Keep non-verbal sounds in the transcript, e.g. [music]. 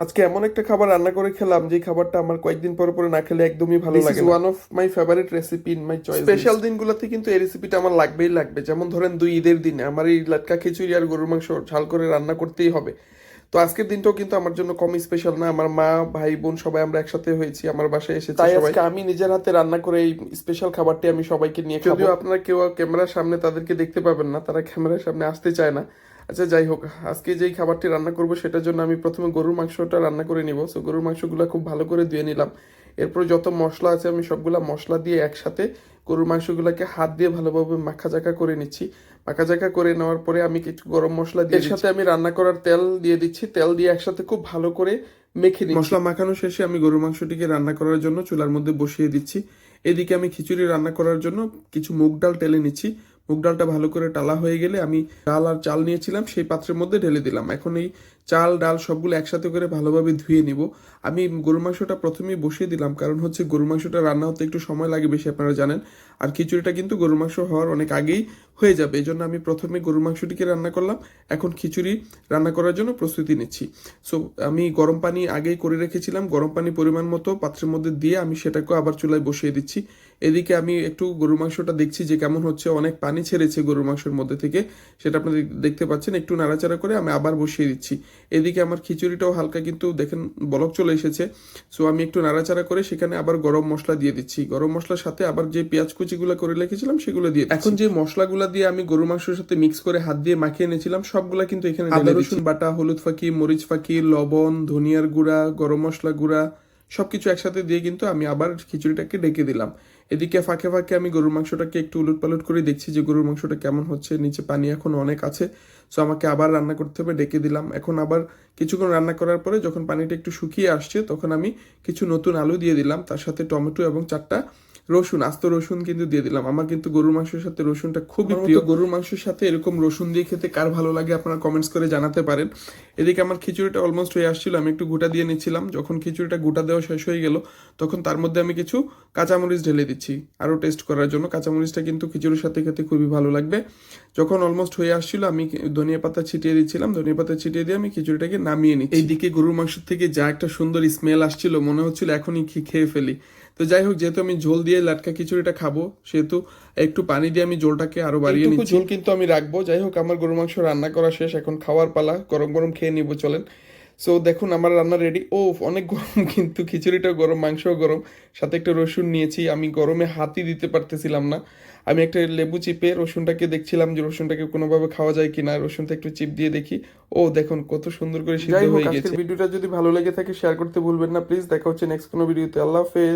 আজকে এমন একটা খাবার রান্না করে খেলাম যে খাবারটা আমার কয়েকদিন পরে পরে না খেলে একদমই ভালো লাগে one of my favourite recipe in my choice special দিনগুলোতে কিন্তু এই রেসিপিটা আমার লাগবেই লাগবে। যেমন ধরেন দুই ঈদের দিনে আমার এই লাটকা খিচুড়ি আর গরুর মাংস ঝাল করে রান্না করতেই হবে। তো আজকের দিনটাও কিন্তু আমার জন্য কম স্পেশাল না। আমার মা ভাই বোন সবাই আমরা একসাথে হয়েছি আমার বাসায় এসেছি তাই আজকে আমি নিজের হাতে রান্না করে এই স্পেশাল খাবারটি আমি সবাইকে নিয়ে খাব। যদিও আপনারা কেউ ক্যামেরার সামনে তাদেরকে দেখতে পাবেন না তারা ক্যামেরার সামনে আসতে চায় না। আচ্ছা যাই হোক আজকে যেই খাবারটি রান্না করব সেটার জন্য আমি প্রথমে গরুর মাংসটা রান্না করে নিব। সো গরুর মাংসগুলো খুব ভালো করে ধুয়ে নিলাম। এরপর যত মশলা আছে আমি সবগুলা মশলা দিয়ে একসাথে গরুর মাংসগুলোকে হাত দিয়ে ভালোভাবে মাখা জাকা করে নিচ্ছি। মাখা জাকা করে নেওয়ার পরে আমি কিছু গরম মশলা দিয়ে এর সাথে আমি রান্না করার তেল দিয়ে দিচ্ছি। তেল দিয়ে একসাথে খুব ভালো করে মেখে নিচ্ছি। মশলা মাখানো শেষে আমি গরুর মাংসটিকে রান্না করার জন্য চুলার মধ্যে বসিয়ে দিচ্ছি। এদিকে আমি খিচুড়ি রান্না করার জন্য কিছু মুগ ডাল টেলে নিচ্ছি। মুগ ডালটা ভালো করে টালা হয়ে গেলে আমি ডাল আর চাল নিয়েছিলাম, সেই পাত্রের মধ্যে ঢেলে দিলাম। এখন এই চাল, ডাল সবগুলো একসাথে করে ভালোভাবে ধুয়ে নিব। আমি গরু মাংসটা প্রথমেই বসিয়ে দিলাম, কারণ হচ্ছে গরু মাংসটা রান্না হতে একটু সময় লাগে বেশি, আপনারা জানেন। আর খিচুড়িটা কিন্তু গরু মাংস হওয়ার অনেক আগেই হয়ে যাবে, এই জন্য আমি প্রথমে গরু মাংসটিকে রান্না করলাম। এখন খিচুড়ি রান্না করার জন্য প্রস্তুতি নিচ্ছি। সো আমি গরম পানি আগেই করে রেখেছিলাম, গরম পানি পরিমাণ মতো পাত্রের মধ্যে দিয়ে আমি সেটাকে আবার চুলায় বসিয়ে দিচ্ছি। এদিকে আমি একটু গরুর মাংসটা দেখছি যে কেমন হচ্ছে অনেক পানি ছেড়েছে গরুর মাংসের মধ্যে থেকে সেটা আপনারা দেখতে পাচ্ছেন একটু নাড়াচাড়া করে আমি আবার বসিয়ে দিচ্ছি। এদিকে আমার খিচুড়িটাও হালকা কিন্তু দেখেন বলক চলে এসেছে সো আমি একটু নাড়াচাড়া করে সেখানে আবার গরম মশলা দিয়ে দিচ্ছি। গরম মশলার সাথে আবার যে পেঁয়াজ কুচিগুলো করে রেখেছিলাম সেগুলো দিয়ে এখন যে মশলাগুলো দিয়ে আমি গরু মাংসের সাথে মিক্স করে হাত দিয়ে মাখিয়ে এনেছিলাম সবগুলা কিন্তু এখানে আদা রসুন বাটা হলুদ ফাঁকি মরিচ ফাঁকি লবণ ধনিয়ার গুঁড়া গরম মশলা গুঁড়া সবকিছু একসাথে দিয়ে কিন্তু আমি আবার খিচুড়িটাকে ডেকে দিলাম। এদিকে ফাঁকে ফাঁকে আমি গরুর মাংসটাকে একটু উলট পালট করে দেখছি যে গরুর মাংসটা কেমন হচ্ছে, নিচে পানি এখন অনেক আছে। সো আমাকে আবার রান্না করতে হবে, ডেকে দিলাম। এখন আবার কিছুক্ষণ রান্না করার পরে যখন পানিটা একটু শুকিয়ে আসছে, তখন আমি কিছু নতুন আলু দিয়ে দিলাম। তার সাথে টমেটো এবং চারটা রসুন আস্ত রসুন কিন্তু দিয়ে দিলাম। আমার কিন্তু গরুর মাংসের সাথে রসুনটা খুবই প্রিয়। গরুর মাংসের সাথে এরকম রসুন দিয়ে খেতে কার ভালো লাগে আপনারা কমেন্টস করে জানাতে পারেন। এদিকে আমার খিচুড়িটা অলমোস্ট হয়ে আসছিল আমি একটু গোটা দিয়ে নিচ্ছিলাম। যখন খিচুড়িটা গোটা দেওয়া শেষ হয়ে গেল তখন তার মধ্যে আমি কিছু কাঁচামরিচ ঢেলে দিচ্ছি আরও টেস্ট করার জন্য। কাঁচামরিচটা কিন্তু খিচুড়ির সাথে খেতে খুবই ভালো লাগবে। যখন অলমোস্ট হয়ে আসছিল আমি ধনিয়া পাতা ছিটিয়ে দিচ্ছিলাম। ধনিয়া পাতা ছিটিয়ে দিয়ে আমি খিচুড়িটাকে নামিয়ে নিই এইদিকে গরুর মাংস থেকে যা একটা সুন্দর স্মেল আসছিল মনে হচ্ছিল এখনই খেয়ে ফেলি। তো যাই হোক যেহেতু আমি ঝোল দিয়ে লাটকা খিচুড়িটা খাব সেহেতু একটু পানি দিয়ে আমি ঝোলটাকে আরও বাড়িয়ে নিচ্ছি। ঝোল কিন্তু আমি রাখব। যাই হোক আমার গরু মাংস রান্না করা শেষ। এখন খাওয়ার পালা গরম গরম খেয়ে নিব চলেন। সো দেখুন আমার রান্না রেডি ও অনেক গরম [laughs] কিন্তু খিচুড়িটাও গরম মাংসও গরম। সাথে একটা রসুন নিয়েছি। আমি গরমে হাতই দিতে পারতেছিলাম না। আমি একটা লেবু চিপে রসুনটাকে দেখছিলাম যে রসুনটাকে কোনোভাবে খাওয়া যায় কিনা। রসুনটা একটু চিপ দিয়ে দেখি। ও দেখুন কত সুন্দর করে সিদ্ধ হয়ে গেছে। ভিডিওটা যদি ভালো লেগে থাকে শেয়ার করতে ভুলবেন না প্লিজ দেখা হচ্ছে নেক্সট কোনো ভিডিওতে আল্লাহ হাফেজ।